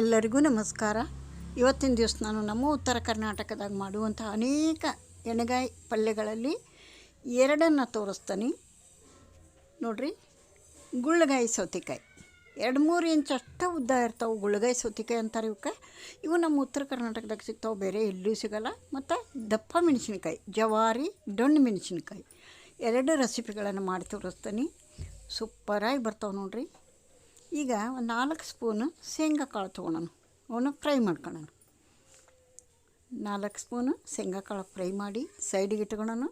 ಎಲ್ಲರಿಗೂ ನಮಸ್ಕಾರ. ಇವತ್ತಿನ ದಿವಸ ನಾನು ನಮ್ಮ ಉತ್ತರ ಕರ್ನಾಟಕದಾಗ ಮಾಡುವಂಥ ಅನೇಕ ಎಣಗಾಯಿ ಪಲ್ಯಗಳಲ್ಲಿ ಎರಡನ್ನು ತೋರಿಸ್ತೀನಿ. ನೋಡ್ರಿ ಗುಳ್ಳಗಾಯಿ ಸೌತೆಕಾಯಿ. ಎರಡು ಮೂರು ಇಂಚು ಅಷ್ಟು ಉದ್ದ ಇರ್ತಾವೆ ಗುಳ್ಳಗಾಯಿ ಸೌತೆಕಾಯಿ ಅಂತಾರೆ ಇವಕ್ಕೆ. ಇವು ನಮ್ಮ ಉತ್ತರ ಕರ್ನಾಟಕದಾಗ ಸಿಗ್ತಾವೆ, ಬೇರೆ ಎಲ್ಲೂ ಸಿಗಲ್ಲ. ಮತ್ತು ದಪ್ಪ ಮೆಣಸಿನ್ಕಾಯಿ, ಜವಾರಿ ಡೊಣ್ಣು ಮೆಣಸಿನ್ಕಾಯಿ. ಎರಡು ರೆಸಿಪಿಗಳನ್ನು ಮಾಡಿ ತೋರಿಸ್ತೀನಿ. ಸೂಪರಾಗಿ ಬರ್ತಾವೆ ನೋಡ್ರಿ. ಈಗ ಒಂದು ನಾಲ್ಕು ಸ್ಪೂನು ಶೇಂಗಾ ಕಾಳು ತೊಗೊಳೋಣ ಅವನು ಫ್ರೈ ಮಾಡ್ಕೊಳ್ಳೋಣ. ನಾಲ್ಕು ಸ್ಪೂನು ಶೇಂಗಾ ಕಾಳು ಫ್ರೈ ಮಾಡಿ ಸೈಡಿಗೆ ಇಟ್ಕೊಳ್ಳೋಣ.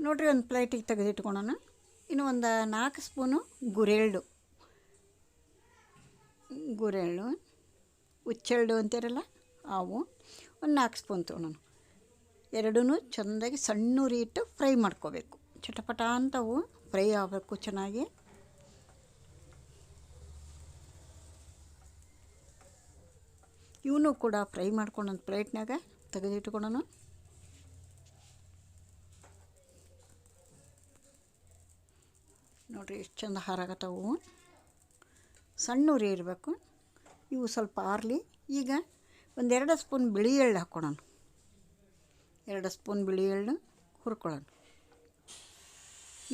ನೋಡಿರಿ ಒಂದು ಪ್ಲೇಟಿಗೆ ತೆಗೆದಿಟ್ಕೊಳ್ಳೋಣ ಇನ್ನು ಒಂದು ನಾಲ್ಕು ಸ್ಪೂನು ಗುರೆಳ್ಳು. ಗುರೆಳ್ಳು, ಹುಚ್ಚೆಳ್ಳು ಅಂತೀರಲ್ಲ ಅವು ಒಂದು ನಾಲ್ಕು ಸ್ಪೂನ್ ತೊಗೊಳೋಣ ಎರಡೂ ಚೆಂದಾಗಿ ಸಣ್ಣ ಉರಿ ಫ್ರೈ ಮಾಡ್ಕೋಬೇಕು. ಚಟಪಟ ಅಂತವು ಫ್ರೈ ಆಗಬೇಕು ಚೆನ್ನಾಗಿ. ಇವನು ಕೂಡ ಫ್ರೈ ಮಾಡ್ಕೊಂಡು ಒಂದು ಪ್ಲೇಟ್ನಾಗ ತೆಗೆದಿಟ್ಕೊಳ್ಳೋಣ ನೋಡಿರಿ ಎಷ್ಟು ಚಂದ ಹಾರಾಗತ್ತವು. ಸಣ್ಣ ಉರಿ ಇರಬೇಕು. ಇವು ಸ್ವಲ್ಪ ಆರಲಿ. ಈಗ ಒಂದೆರಡು ಸ್ಪೂನ್ ಬಿಳಿ ಎಳ್ಳು ಹಾಕ್ಕೊಳೋಣ. ಎರಡು ಸ್ಪೂನ್ ಬಿಳಿ ಎಳ್ಳು ಹುರ್ಕೊಳ್ಳೋಣ.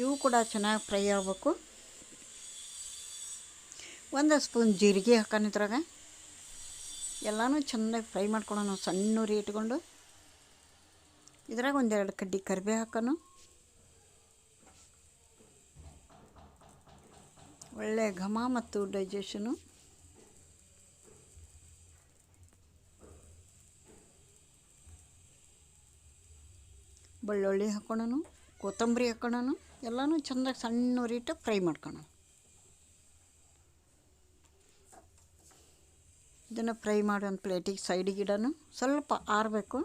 ಇವು ಕೂಡ ಚೆನ್ನಾಗಿ ಫ್ರೈ ಆಗಬೇಕು. ಒಂದು ಸ್ಪೂನ್ ಜೀರಿಗೆ ಹಾಕೋಣ ಇದ್ರಾಗ. ಎಲ್ಲನೂ ಚೆನ್ನಾಗಿ ಫ್ರೈ ಮಾಡ್ಕೊಳ್ಳೋಣ ಸಣ್ಣ ಉರಿ ಇಟ್ಕೊಂಡು. ಇದ್ರಾಗ ಒಂದೆರಡು ಕಡ್ಡಿ ಕರಿಬೇ ಹಾಕೋಣ. ಒಳ್ಳೆ ಘಮ ಮತ್ತು ಡೈಜೆಷನು ಬೆಳ್ಳುಳ್ಳಿ ಹಾಕ್ಕೊಳ್ಳೋಣ ಕೊತ್ತಂಬರಿ ಹಾಕ್ಕೊಳ್ಳೋಣ ಎಲ್ಲನೂ ಚೆಂದಾಗಿ ಸಣ್ಣ ಉರಿಟ್ಟು ಫ್ರೈ ಮಾಡ್ಕೊಳ್ಳೋಣ ಇದನ್ನು ಫ್ರೈ ಮಾಡಿ ಒಂದು ಪ್ಲೇಟಿಗೆ ಸೈಡಿಗೆ ಇಡೋಣ ಸ್ವಲ್ಪ ಆರಬೇಕು.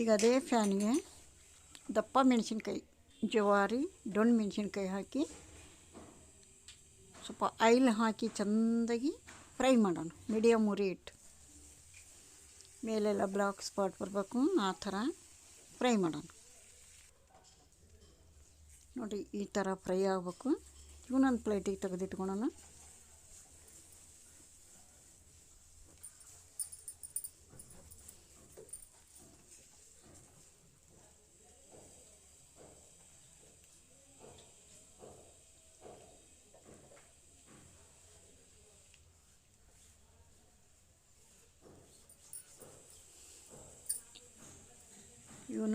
ಈಗ ಅದೇ ಫ್ಯಾನ್ಗೆ ದಪ್ಪ ಮೆಣಸಿನ್ಕಾಯಿ, ಜವಾರಿ ಡೊಣ್ಣು ಮೆಣಸಿನ್ಕಾಯಿ ಹಾಕಿ ಸ್ವಲ್ಪ ಆಯಿಲ್ ಹಾಕಿ ಚೆಂದಾಗಿ ಫ್ರೈ ಮಾಡೋಣ. ಮೀಡಿಯಮ್ ಉರಿ ಇಟ್ಟು ಮೇಲೆಲ್ಲ ಬ್ಲಾಕ್ ಸ್ಪಾಟ್ ಬರಬೇಕು. ಆ ಥರ ಫ್ರೈ ಮಾಡೋಣ. ನೋಡಿ, ಈ ಥರ ಫ್ರೈ ಆಗಬೇಕು. ಇವನೊಂದು ಪ್ಲೇಟಿಗೆ ತೆಗೆದಿಟ್ಕೊಳ್ಳೋಣ.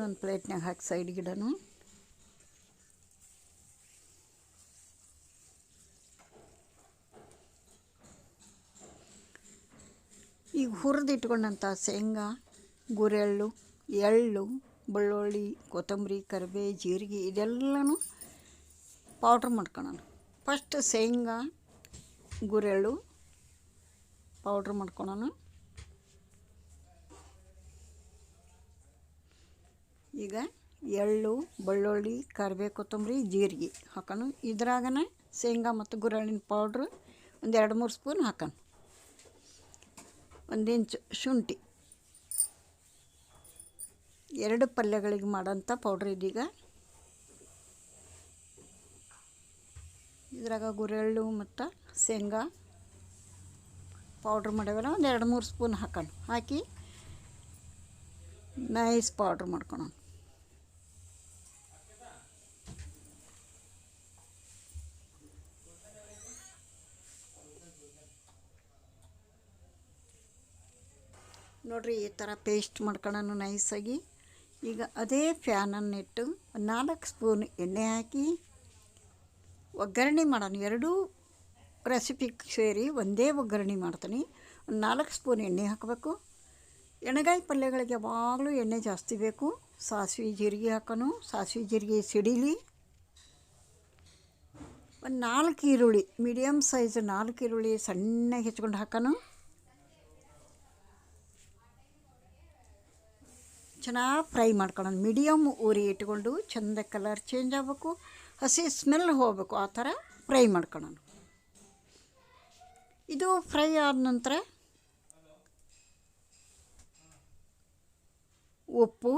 ಇವನೊಂದು ಪ್ಲೇಟ್ನಾಗ ಹಾಕಿ ಸೈಡ್ ಗಿಡನೂ. ಈಗ ಹುರಿದಿಟ್ಕೊಂಡಂಥ ಶೇಂಗಾ, ಗುರೆಳ್ಳು, ಎಳ್ಳು, ಬೆಳ್ಳುಳ್ಳಿ, ಕೊತ್ತಂಬರಿ, ಕರಿಬೇ, ಜೀರಿಗೆ ಇದೆಲ್ಲನೂ ಪೌಡ್ರ್ ಮಾಡ್ಕೊಳ್ಳೋಣ ಫಸ್ಟ್ ಶೇಂಗಾ, ಗುರೆಳ್ಳು ಪೌಡ್ರ್ ಮಾಡ್ಕೊಳ್ಳೋಣ ಈಗ ಎಳ್ಳು, ಬೆಳ್ಳುಳ್ಳಿ ಕರಿಬೇವು ಕೊತ್ತಂಬರಿ, ಜೀರಿಗೆ ಹಾಕೋಣ ಇದ್ರಾಗನೇ ಶೇಂಗಾ ಮತ್ತು ಗುರೆಳ್ಳಿನ ಪೌಡ್ರು ಒಂದು ಎರಡು ಮೂರು ಸ್ಪೂನ್ ಹಾಕೋಣ ಒಂದು ಇಂಚು ಶುಂಠಿ. ಎರಡು ಪಲ್ಯಗಳಿಗೆ ಮಾಡೋಂಥ ಪೌಡ್ರ್ ಇದೀಗ ಇದ್ರಾಗ ಗುರೆಳ್ಳು ಮತ್ತು ಶೇಂಗಾ ಪೌಡ್ರ್ ಮಾಡ್ಯಾವಲ್ಲ, ಒಂದು ಎರಡು ಮೂರು ಸ್ಪೂನ್ ಹಾಕೋಣ ಹಾಕಿ ನೈಸ್ ಪೌಡ್ರ್ ಮಾಡ್ಕೊಳೋಣ. ನೋಡಿರಿ, ಈ ಥರ ಪೇಸ್ಟ್ ಮಾಡ್ಕೊಳ್ಳೋಣ ನೈಸಾಗಿ ಈಗ ಅದೇ ಫ್ಯಾನನ್ನಿಟ್ಟು ನಾಲ್ಕು ಸ್ಪೂನ್ ಎಣ್ಣೆ ಹಾಕಿ ಒಗ್ಗರಣೆ ಮಾಡೋಣ. ಎರಡೂ ರೆಸಿಪಿಗೆ ಸೇರಿ ಒಂದೇ ಒಗ್ಗರಣೆ ಮಾಡ್ತೀನಿ. ನಾಲ್ಕು ಸ್ಪೂನ್ ಎಣ್ಣೆ ಹಾಕಬೇಕು. ಎಣ್ಣೆಗಾಯಿ ಪಲ್ಯಗಳಿಗೆ ಯಾವಾಗಲೂ ಎಣ್ಣೆ ಜಾಸ್ತಿ ಬೇಕು. ಸಾಸಿವೆ ಜೀರಿಗೆ ಹಾಕೋಣ. ಸಾಸಿವೆ ಜೀರಿಗೆ ಸಿಡಿಲಿ. ಒಂದು ನಾಲ್ಕು ಈರುಳ್ಳಿ ಮೀಡಿಯಮ್ ಸೈಜ್ ನಾಲ್ಕು ಈರುಳ್ಳಿ ಸಣ್ಣಗೆ ಹೆಚ್ಕೊಂಡು ಹಾಕೋಣ. ಚೆನ್ನಾಗಿ ಫ್ರೈ ಮಾಡ್ಕೊಳ್ಳೋಣ. ಮೀಡಿಯಮ್ ಉರಿ ಇಟ್ಕೊಂಡು ಚೆಂದ ಕಲರ್ ಚೇಂಜ್ ಆಗಬೇಕು. ಹಸಿ ಸ್ಮೆಲ್ ಹೋಗಬೇಕು. ಆ ಥರ ಫ್ರೈ ಮಾಡ್ಕೊಳ್ಳೋಣ. ಇದು ಫ್ರೈ ಆದ ನಂತರ ಉಪ್ಪು,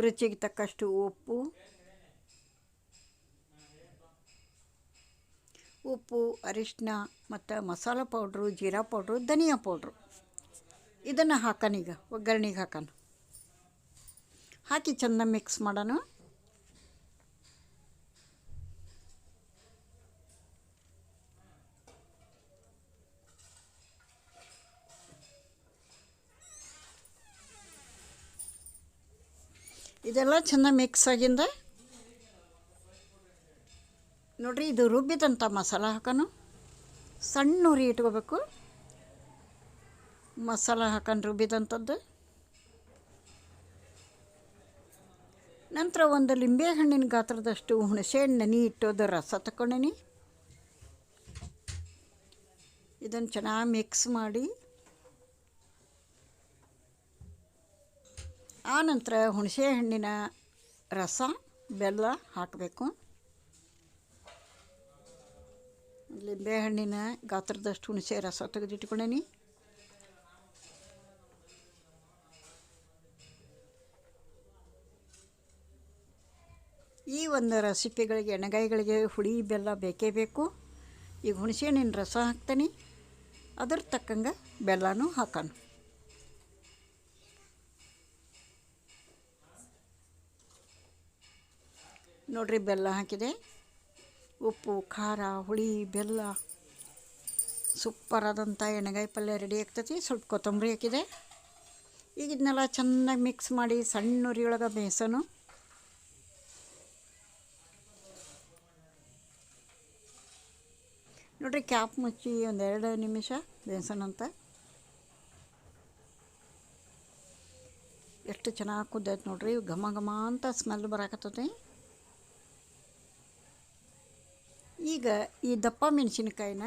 ರುಚಿಗೆ ತಕ್ಕಷ್ಟು ಉಪ್ಪು. ಉಪ್ಪು ಅರಿಶಿನ ಮತ್ತು ಮಸಾಲ ಪೌಡ್ರು, ಜೀರಾ ಪೌಡ್ರು, ಧನಿಯಾ ಪೌಡ್ರು. ಇದನ್ನು ಹಾಕೋಣ ಈಗ ಒಗ್ಗರಣೆಗೆ ಹಾಕೋಣ. ಹಾಕಿ ಚೆಂದ ಮಿಕ್ಸ್ ಮಾಡೋಣ. ಇದೆಲ್ಲ ಚೆಂದ ಮಿಕ್ಸ್ ಆಗಿಂದ ನೋಡ್ರಿ ಇದು ರುಬ್ಬಿದಂಥ ಮಸಾಲ ಹಾಕೋಣ ಸಣ್ಣ ಉರಿ ಇಟ್ಕೋಬೇಕು. ಮಸಾಲ ಹಾಕೊಂಡು ರುಬ್ಬಿದಂಥದ್ದು ನಂತರ ಒಂದು ಲಿಂಬೆ ಹಣ್ಣಿನ ಗಾತ್ರದಷ್ಟು ಹುಣಸೆ ನೆನೆ ಇಟ್ಟೋದು ರಸ ತಗೊಂಡಿನಿ ಇದನ್ನು ಚೆನ್ನಾಗಿ ಮಿಕ್ಸ್ ಮಾಡಿ. ಆನಂತರ ಹುಣಸೆ ಹಣ್ಣಿನ ರಸ, ಬೆಲ್ಲ ಹಾಕಬೇಕು. ಲಿಂಬೆ ಹಣ್ಣಿನ ಗಾತ್ರದಷ್ಟು ಹುಣಸೆ ರಸ ತೆಗೆದಿಟ್ಕೊಂಡೇನಿ. ಈ ಒಂದು ರೆಸಿಪಿಗಳಿಗೆ ಎಣ್ಣೆಗಾಯಿಗಳಿಗೆ ಹುಳಿ, ಬೆಲ್ಲ ಬೇಕೇ ಬೇಕು. ಈಗ ಹುಣಸೆ ಹಣ್ಣಿನ ರಸ ಹಾಕ್ತೀನಿ. ಅದ್ರ ತಕ್ಕಂಗೆ ಬೆಲ್ಲನೂ ಹಾಕೋಣ. ನೋಡ್ರಿ, ಬೆಲ್ಲ ಹಾಕಿದೆ. ಉಪ್ಪು, ಖಾರ, ಹುಳಿ, ಬೆಲ್ಲ. ಸೂಪರ್ ಆದಂಥ ಎಣ್ಣೆಗಾಯಿ ಪಲ್ಯ ರೆಡಿ ಆಗ್ತೈತಿ. ಸ್ವಲ್ಪ ಕೊತ್ತಂಬರಿ ಹಾಕಿದೆ. ಈಗ ಇದನ್ನೆಲ್ಲ ಚೆನ್ನಾಗಿ ಮಿಕ್ಸ್ ಮಾಡಿ ಸಣ್ಣ ಉರಿಯೊಳಗೆ ಬೇಯಿಸೋನು ನೋಡ್ರಿ, ಕ್ಯಾಪ್ ಮುಚ್ಚಿ ಒಂದೆರಡು ನಿಮಿಷ ಬೇಯಿಸೋಣಂತ ಎಷ್ಟು ಚೆನ್ನಾಗಿ ಕುದ್ದೈತೆ ನೋಡ್ರಿ ಘಮ ಘಮ ಅಂತ ಸ್ಮೆಲ್ ಬರಾಕತ್ತೈತಿ. ಈಗ ಈ ದಪ್ಪ ಮೆಣಸಿನ್ಕಾಯಿನ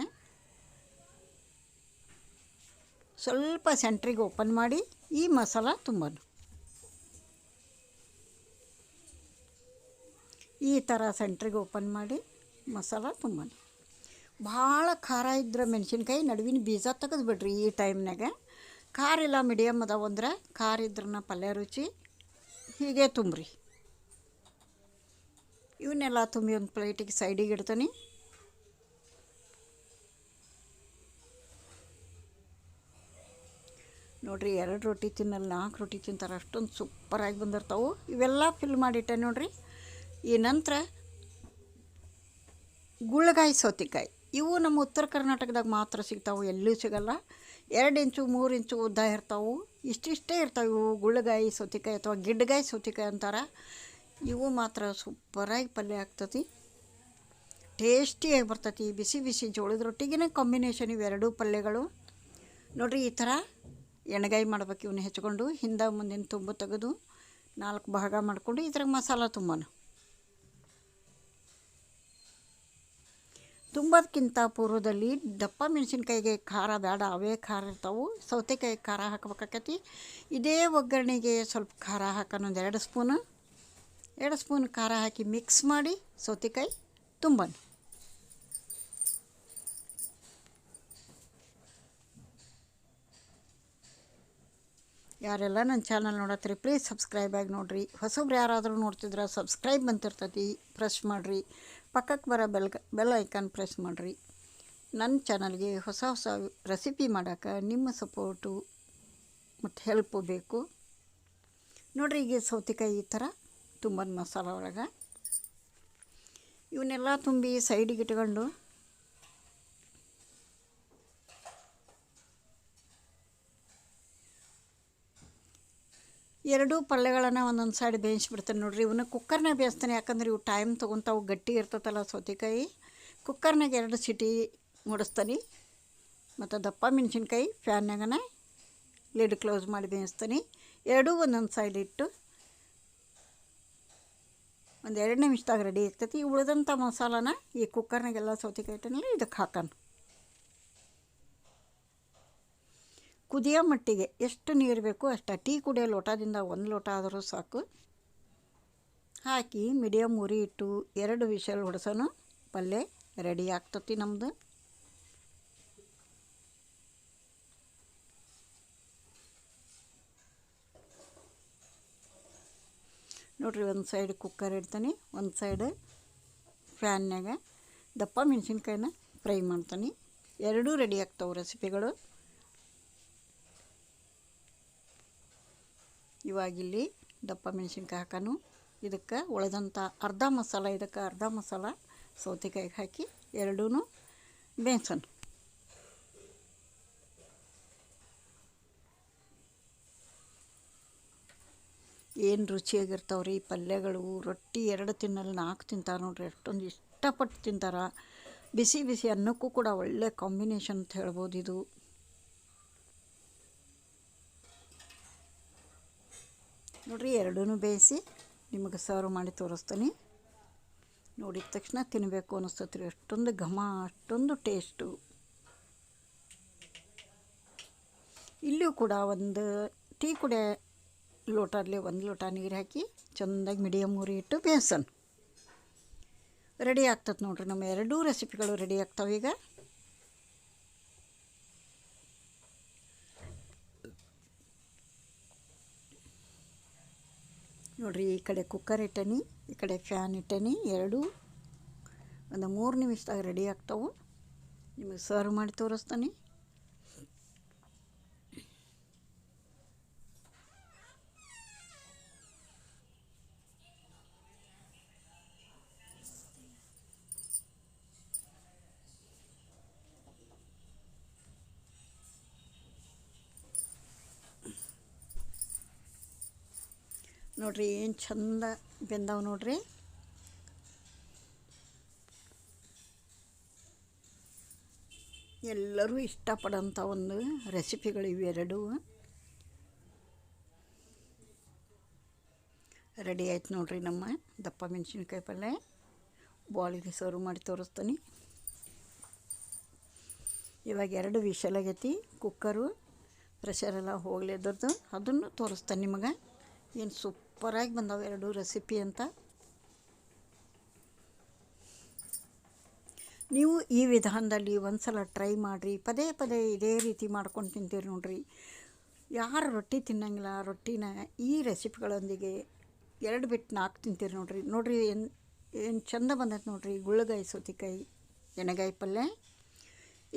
ಸ್ವಲ್ಪ ಸೆಂಟ್ರಿಗೆ ಓಪನ್ ಮಾಡಿ, ಈ ಮಸಾಲ ತುಂಬೋಣ ಈ ಥರ ಸೆಂಟ್ರಿಗೆ ಓಪನ್ ಮಾಡಿ ಮಸಾಲ ತುಂಬೋಣ ಭಾಳ ಖಾರ ಇದ್ರೆ ಮೆಣಸಿನ್ಕಾಯಿ ನಡುವಿನ ಬೀಜ ತೆಗೆದ್ಬಿಡ್ರಿ ಈ ಟೈಮ್ನಾಗ ಖಾರ ಇಲ್ಲ ಮೀಡಿಯಮ್ ಅದಾವ ಅಂದ್ರೆ ಖಾರ ಇದ್ರನ್ನ ಪಲ್ಯ ರುಚಿ ಹೀಗೆ ತುಂಬ್ರಿ. ಇವನ್ನೆಲ್ಲ ತುಂಬಿ ಒಂದು ಪ್ಲೇಟಿಗೆ ಸೈಡಿಗೆ ಇಡ್ತೀನಿ. ನೋಡ್ರಿ ಎರಡು ರೊಟ್ಟಿ ತಿನ್ನಲ್ಲ, ನಾಲ್ಕು ರೊಟ್ಟಿ ತಿಂತಾರೆ, ಅಷ್ಟೊಂದು ಸೂಪರಾಗಿ ಬಂದಿರ್ತಾವೆ. ಇವೆಲ್ಲ ಫಿಲ್ ಮಾಡಿಟ್ಟೆ ನೋಡ್ರಿ. ಈ ನಂತರ ಗುಳ್ಳಗಾಯಿ ಸೌತೆಕಾಯಿ. ಇವು ನಮ್ಮ ಉತ್ತರ ಕರ್ನಾಟಕದಾಗ ಮಾತ್ರ ಸಿಗ್ತಾವೆ, ಎಲ್ಲೂ ಸಿಗಲ್ಲ. ಎರಡು ಇಂಚು, ಮೂರು ಇಂಚು ಉದ್ದ ಇರ್ತಾವೆ. ಇಷ್ಟಿಷ್ಟೇ ಇರ್ತಾವೆ. ಇವು ಗುಳ್ಳಗಾಯಿ, ಸೌತೆಕಾಯಿ ಅಥವಾ ಗಿಡ್ಡಗಾಯಿ, ಸೌತೆಕಾಯಿ ಅಂತಾರೆ. ಇವು ಮಾತ್ರ ಸೂಪರಾಗಿ ಪಲ್ಯ ಆಗ್ತತಿ. ಟೇಸ್ಟಿಯಾಗಿ ಬರ್ತೈತಿ. ಬಿಸಿ ಬಿಸಿ ಜೋಳದ ರೊಟ್ಟಿಗಿನ ಕಾಂಬಿನೇಷನ್ ಇವೆರಡೂ ಪಲ್ಯಗಳು. ನೋಡಿರಿ, ಈ ಥರ ಎಣ್ಗಾಯಿ ಮಾಡ್ಬೇಕು ಇವನ್ನ ಹೆಚ್ಕೊಂಡು. ಹಿಂದೆ ಮುಂದಿನ ತುಂಬು ತೆಗೆದು ನಾಲ್ಕು ಭಾಗ ಮಾಡಿಕೊಂಡು ಇದ್ರಾಗ ಮಸಾಲ ತುಂಬೋಣ ತುಂಬೋದಕ್ಕಿಂತ ಪೂರ್ವದಲ್ಲಿ ದಪ್ಪ ಮೆಣಸಿನ್ಕಾಯಿಗೆ ಖಾರ ಬೇಡ, ಅವೇ ಖಾರ ಇರ್ತಾವೆ. ಸೌತೆಕಾಯಿ ಖಾರ ಹಾಕ್ಬೇಕಾಕತಿ. ಇದೇ ಒಗ್ಗರಣೆಗೆ ಸ್ವಲ್ಪ ಖಾರ ಹಾಕೋಣ ಒಂದು ಎರಡು ಸ್ಪೂನು. ಎರಡು ಸ್ಪೂನ್ ಖಾರ ಹಾಕಿ ಮಿಕ್ಸ್ ಮಾಡಿ ಸೌತೆಕಾಯಿ ತುಂಬನು. ಯಾರೆಲ್ಲ ನನ್ನ ಚಾನಲ್ ನೋಡತ್ತೀರಿ ಪ್ಲೀಸ್ ಸಬ್ಸ್ಕ್ರೈಬ್ ಆಗಿ ನೋಡಿರಿ. ಹೊಸಬ್ರು ಯಾರಾದರೂ ನೋಡ್ತಿದ್ರೆ ಸಬ್ಸ್ಕ್ರೈಬ್ ಬಂತಿರ್ತೈತಿ ಪ್ರೆಸ್ ಮಾಡಿರಿ. ಪಕ್ಕಕ್ಕೆ ಬರೋ ಬೆಲ್ ಬೆಲ್ ಐಕಾನ್ ಪ್ರೆಸ್ ಮಾಡಿರಿ. ನನ್ನ ಚಾನಲ್ಗೆ ಹೊಸ ಹೊಸ ರೆಸಿಪಿ ಮಾಡೋಕ್ಕೆ ನಿಮ್ಮ ಸಪೋರ್ಟು ಮತ್ತು ಹೆಲ್ಪು ಬೇಕು. ನೋಡಿರಿ ಈಗ ಸೌತೆಕಾಯಿ ಈ ಥರ ತುಂಬ ಮಸಾಲ ಒಳಗೆ. ಇವನ್ನೆಲ್ಲ ತುಂಬಿ ಸೈಡಿಗೆ ಇಟ್ಕೊಂಡು ಎರಡೂ ಪಲ್ಯಗಳನ್ನು ಒಂದೊಂದು ಸೈಡ್ ಬೇಯಿಸ್ಬಿಡ್ತೇನೆ ನೋಡಿರಿ. ಇವನ್ನ ಕುಕ್ಕರ್ನಾಗ ಬೇಯಿಸ್ತಾನೆ. ಯಾಕಂದ್ರೆ ಇವು ಟೈಮ್ ತೊಗೊತಾವು ಗಟ್ಟಿ ಇರ್ತೈತಲ್ಲ ಸೌತೆಕಾಯಿ. ಕುಕ್ಕರ್ನಾಗ ಎರಡು ಸಿಟಿ ಮುಡಿಸ್ತಾನೆ. ಮತ್ತು ದಪ್ಪ ಮೆಣಸಿನ್ಕಾಯಿ ಫ್ಯಾನ್ನಾಗನ ಲಿಡ್ ಕ್ಲೋಸ್ ಮಾಡಿ ಬೇಯಿಸ್ತೀನಿ. ಎರಡೂ ಒಂದೊಂದು ಸೈಡ್ ಇಟ್ಟು ಒಂದು ಎರಡು ನಿಮಿಷದಾಗ ರೆಡಿ ಆಗ್ತೈತಿ. ಉಳಿದಂಥ ಮಸಾಲಾನ ಈ ಕುಕ್ಕರ್ನಾಗೆಲ್ಲ ಸೌತೆಕಾಯಿ ಇಟ್ಟನಲ್ಲ ಇದಕ್ಕೆ ಹಾಕೋಣ. ಕುದಿಯೋ ಮಟ್ಟಿಗೆ ಎಷ್ಟು ನೀರು ಬೇಕು ಅಷ್ಟು. ಟೀ ಕುಡಿಯೋ ಲೋಟದಿಂದ ಒಂದು ಲೋಟ ಆದರೂ ಸಾಕು. ಹಾಕಿ ಮೀಡಿಯಮ್ ಉರಿ ಇಟ್ಟು ಎರಡು ವಿಷಲ್ ಹೊಡೆಸೋನು. ಪಲ್ಯ ರೆಡಿ ಆಗ್ತತಿ ನಮ್ಮದು ನೋಡ್ರಿ, ಒಂದು ಸೈಡ್ ಕುಕ್ಕರ್ ಇಡ್ತೀನಿ. ಒಂದು ಸೈಡ್ ಫ್ಯಾನ್ನಾಗ ದಪ್ಪ ಮೆಣಸಿನ್ಕಾಯಿನ ಫ್ರೈ ಮಾಡ್ತೀನಿ. ಎರಡೂ ರೆಡಿ ಆಗ್ತಾವೆ ರೆಸಿಪಿಗಳು ಇವಾಗಿಲ್ಲಿ ದಪ್ಪ ಮೆಣಸಿನ್ಕಾಯಿ ಹಾಕೋನು. ಇದಕ್ಕೆ ಉಳಿದಂಥ ಅರ್ಧ ಮಸಾಲ, ಇದಕ್ಕೆ ಅರ್ಧ ಮಸಾಲ ಸೌತೆಕಾಯಿಗೆ ಹಾಕಿ ಎರಡೂ ಬೇಯಿಸೋಣ ಏನು ರುಚಿಯಾಗಿರ್ತಾವೆ ರೀ ಪಲ್ಯಗಳು. ರೊಟ್ಟಿ ಎರಡು ತಿನ್ನಲ್ಲಿ ನಾಲ್ಕು ತಿಂತಾರೆ ನೋಡ್ರಿ, ಎಷ್ಟೊಂದು ಇಷ್ಟಪಟ್ಟು ತಿಂತಾರೆ. ಬಿಸಿ ಬಿಸಿ ಅನ್ನಕ್ಕೂ ಕೂಡ ಒಳ್ಳೆ ಕಾಂಬಿನೇಷನ್ ಅಂತ ಹೇಳ್ಬೋದು ಇದು. ನೋಡ್ರಿ ಎರಡೂ ಬೇಯಿಸಿ ನಿಮಗೆ ಸರ್ವ್ ಮಾಡಿ ತೋರಿಸ್ತೀನಿ. ನೋಡಿದ ತಕ್ಷಣ ತಿನ್ನಬೇಕು ಅನ್ನಿಸ್ತೈತೆ ರೀ ಅಷ್ಟೊಂದು ಘಮ, ಅಷ್ಟೊಂದು ಟೇಸ್ಟು ಇಲ್ಲೂ ಕೂಡ ಒಂದು ಟೀ ಕುಡಿಯೋ ಲೋಟಲ್ಲಿ ಒಂದು ಲೋಟ ನೀರು ಹಾಕಿ ಚೆಂದಾಗಿ ಮೀಡಿಯಮ್ ಉರಿ ಇಟ್ಟು ಬೇಯಿಸೋಣ. ರೆಡಿ ಆಗ್ತದೆ ನೋಡಿರಿ, ನಮ್ಮ ಎರಡೂ ರೆಸಿಪಿಗಳು ರೆಡಿ ಆಗ್ತವೆ ಈಗ. ನೋಡ್ರಿ, ಈ ಕಡೆ ಕುಕ್ಕರ್ ಇಟ್ಟನಿ, ಈ ಕಡೆ ಫ್ಯಾನ್ ಇಟ್ಟನಿ, ಎರಡೂ, ಒಂದು ಮೂರು ನಿಮಿಷದಾಗ ರೆಡಿ ಆಗ್ತವೆ. ನಿಮಗೆ ಸರ್ವ್ ಮಾಡಿ ತೋರಿಸ್ತಾನೆ. ನೋಡ್ರಿ, ಏನು ಚಂದ ಬೆಂದವು ನೋಡ್ರಿ. ಎಲ್ಲರೂ ಇಷ್ಟಪಡೋಂಥ ಒಂದು ರೆಸಿಪಿಗಳು ಇವೆರಡು ರೆಡಿ ಆಯ್ತು ನೋಡ್ರಿ ನಮ್ಮ ದಪ್ಪ ಮೆಣಸಿನ್ಕಾಯಿ ಪಲ್ಯ ಬಾಳಿಗೆ ಸರ್ವ್ ಮಾಡಿ ತೋರಿಸ್ತೀನಿ. ಇವಾಗ ಎರಡು ವಿಶಲ್ ಆಗೈತಿ ಕುಕ್ಕರು ಪ್ರೆಷರೆಲ್ಲ ಹೋಗ್ಲಿದ್ದದ್ದು ಅದನ್ನು ತೋರಿಸ್ತಾನೆ ನಿಮಗೆ. ಏನು ಸೂಪರಾಗಿ ಬಂದವು ಎರಡು ರೆಸಿಪಿ ಅಂತ. ನೀವು ಈ ವಿಧಾನದಲ್ಲಿ ಒಂದು ಸಲ ಟ್ರೈ ಮಾಡಿರಿ, ಪದೇ ಪದೇ ಇದೇ ರೀತಿ ಮಾಡ್ಕೊಂಡು ತಿಂತೀರಿ ನೋಡ್ರಿ. ಯಾರು ರೊಟ್ಟಿ ತಿನ್ನಂಗಿಲ್ಲ, ರೊಟ್ಟಿನ ಈ ರೆಸಿಪಿಗಳೊಂದಿಗೆ ಎರಡು ಬಿಟ್ಟು ನಾಲ್ಕು ತಿಂತೀರಿ ನೋಡ್ರಿ. ನೋಡ್ರಿ ಏನು ಏನು ಚಂದ ಬಂದೈತೆ ನೋಡ್ರಿ, ಗುಳ್ಳಗಾಯಿ ಸೌತಿಕಾಯಿ ಎಣ್ಣೆಗಾಯಿ ಪಲ್ಯ.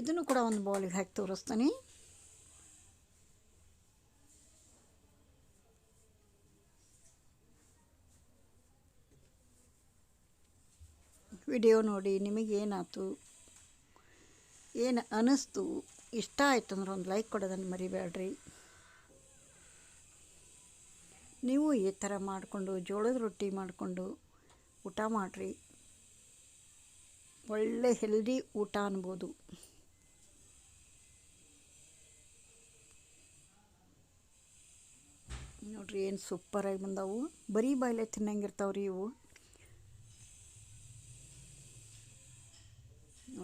ಇದನ್ನು ಕೂಡ ಒಂದು ಬೌಲಿಗೆ ಹಾಕಿ ತೋರಿಸ್ತಾನೆ. ವಿಡಿಯೋ ನೋಡಿ ನಿಮಗೇನಾಯ್ತು ಏನು ಅನ್ನಿಸ್ತು ಇಷ್ಟ ಆಯ್ತು ಅಂದ್ರೆ ಒಂದು ಲೈಕ್ ಕೊಡೋದನ್ನು ಮರಿಬೇಡ್ರಿ. ನೀವು ಈ ಥರ ಮಾಡಿಕೊಂಡು, ಜೋಳದ ರೊಟ್ಟಿ ಮಾಡಿಕೊಂಡು ಊಟ ಮಾಡಿರಿ. ಒಳ್ಳೆ ಹೆಲ್ದಿ ಊಟ ಅನ್ಬೋದು. ನೋಡ್ರಿ, ಏನು ಸೂಪರಾಗಿ ಬಂದವು. ಬರೀ ಬಾಯ್ಲೆ ತಿನ್ನಂಗಿರ್ತಾವ್ರಿ ಇವು.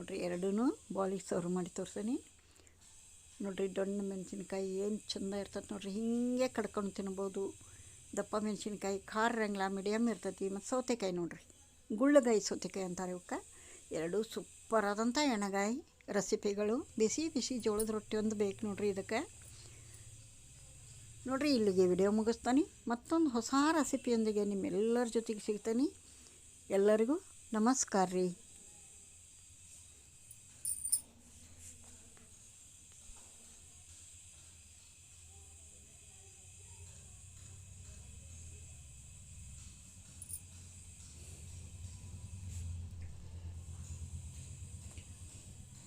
ನೋಡ್ರಿ ಎರಡೂ ಬಾಲಿಗೆ ಸರ್ವ್ ಮಾಡಿ ತೋರ್ಸೀನಿ. ನೋಡಿರಿ, ದೊಣ್ಣೆ ಮೆಣಸಿನ್ಕಾಯಿ ಏನು ಚಂದ ಇರ್ತೈತೆ ನೋಡಿರಿ, ಹೀಗೆ ಕಡ್ಕೊಂಡು ತಿನ್ಬೋದು. ದಪ್ಪ ಮೆಣಸಿನ್ಕಾಯಿ, ಖಾರ ಇರಂಗಿಲ್ಲ ಮೀಡಿಯಮ್ ಇರ್ತೈತಿ, ಮತ್ತು ಸೌತೆಕಾಯಿ ನೋಡಿರಿ. ಗುಳ್ಳಗಾಯಿ ಸೌತೆಕಾಯಿ ಅಂತಾರೆ ಇವಕ್ಕೆ ಎರಡೂ ಸೂಪರ್ ಆದಂಥ ಎಣ್ಣೆಗಾಯಿ ರೆಸಿಪಿಗಳು ಬಿಸಿ ಬಿಸಿ ಜೋಳದ ರೊಟ್ಟಿ ಒಂದು ಬೇಕು ನೋಡಿರಿ ಇದಕ್ಕೆ. ನೋಡಿರಿ, ಇಲ್ಲಿಗೆ ವಿಡಿಯೋ ಮುಗಿಸ್ತಾನೆ. ಮತ್ತೊಂದು ಹೊಸ ರೆಸಿಪಿಯೊಂದಿಗೆ ನಿಮ್ಮೆಲ್ಲರ ಜೊತೆಗೆ ಸಿಗ್ತಾನೆ. ಎಲ್ಲರಿಗೂ ನಮಸ್ಕಾರ ರೀ.